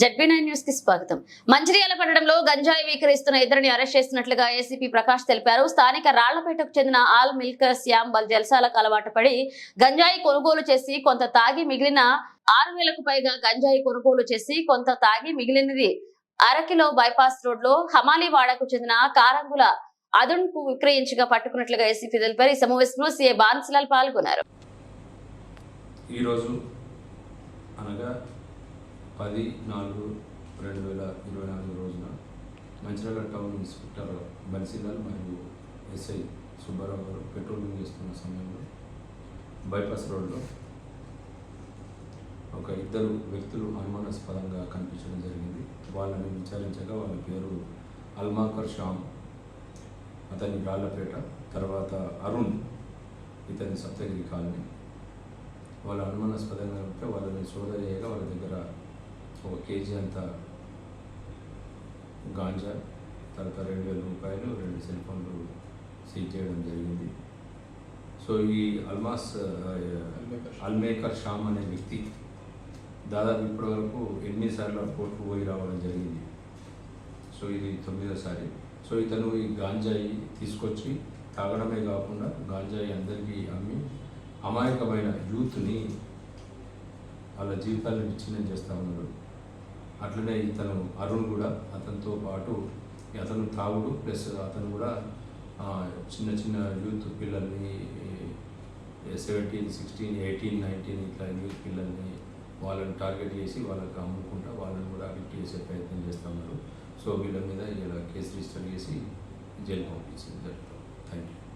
ZB nine న్యూస్కి స్వాగతం. మంచిర్యాల పట్టణంలో గంజాయి విక్రయిస్తున్న ఇద్దరిని అరెస్ట్ చేసినట్లుగా ఏసీపీ ప్రకాష్ తెలిపారు. స్థానిక రాళ్ళపేటకు చెందిన ఆల్ మిల్కర్ శ్యామ్ బల్ జల్సాలకు అలవాటు పడి గంజాయి కొనుగోలు చేసి కొంత తాగి మిగిలిన ఆరు వేలకు పైగా గంజాయి కొనుగోలు చేసి కొంత తాగి మిగిలినది అరకిలో బైపాస్ రోడ్లో హమాలీవాడకు చెందిన కారంగుల అదున్కు విక్రయించగా పట్టుకున్నట్లుగా ఏసీపీ తెలిపారు. ఈ సమావేశంలో సీఏ బాన్సిలాల్ పాల్గొన్నారు. ఈరోజు అనగా పది నాలుగు రెండు వేల ఇరవై నాలుగు రోజున మంచిర్యాల టౌన్ ఇన్స్పెక్టర్ బన్సీలాల్ మరియు ఎస్ఐ సుబ్బారావు గారు పెట్రోలింగ్ చేస్తున్న సమయంలో బైపాస్ రోడ్లో ఒక ఇద్దరు వ్యక్తులు అనుమానాస్పదంగా కనిపించడం జరిగింది. వాళ్ళని విచారించగా వాళ్ళ పేరు అల్మాకర్ షామ్ అతని రాళ్ళపేట తర్వాత అరుణ్ ఇతని సప్తగిరి కాలనీ. వాళ్ళ అనుమానాస్పదంగా ఉంటే వాళ్ళని సోదా చేయగా వాళ్ళ దగ్గర ఒక కేజీ అంత గాంజా తర్వాత రెండు వేల రూపాయలు రెండు సెల్ ఫోన్లు సీజ్ చేయడం జరిగింది. సో ఈ అల్మాస్ అల్మేకర్ షామ్ అనే వ్యక్తి దాదాపు ఇప్పటివరకు ఎన్నిసార్లు కోర్టుకు పోయి రావడం జరిగింది. సో ఇది తొమ్మిదోసారి. సో ఇతను ఈ గాంజాయి తీసుకొచ్చి తాగడమే కాకుండా గాంజాయి అందరికీ అమ్మి అమాయకమైన యూత్ని వాళ్ళ జీవితాలను విచ్ఛిన్నం చేస్తూ ఉన్నాడు. అట్లనే ఇతను అరుణ్ కూడా అతనితో పాటు అతను తాగుడు ప్లస్ అతను కూడా చిన్న చిన్న యూత్ పిల్లల్ని సెవెంటీన్ సిక్స్టీన్ ఎయిటీన్ నైన్టీన్ ఇట్లా యూత్ పిల్లల్ని వాళ్ళని టార్గెట్ చేసి వాళ్ళకి అమ్ముకుంటా వాళ్ళని కూడా అడిక్ట్ చేసే ప్రయత్నం చేస్తున్నారు. సో వీళ్ళ మీద ఇలా కేసు రిజిస్టర్ చేసి జైలు పంపించింది. Thank you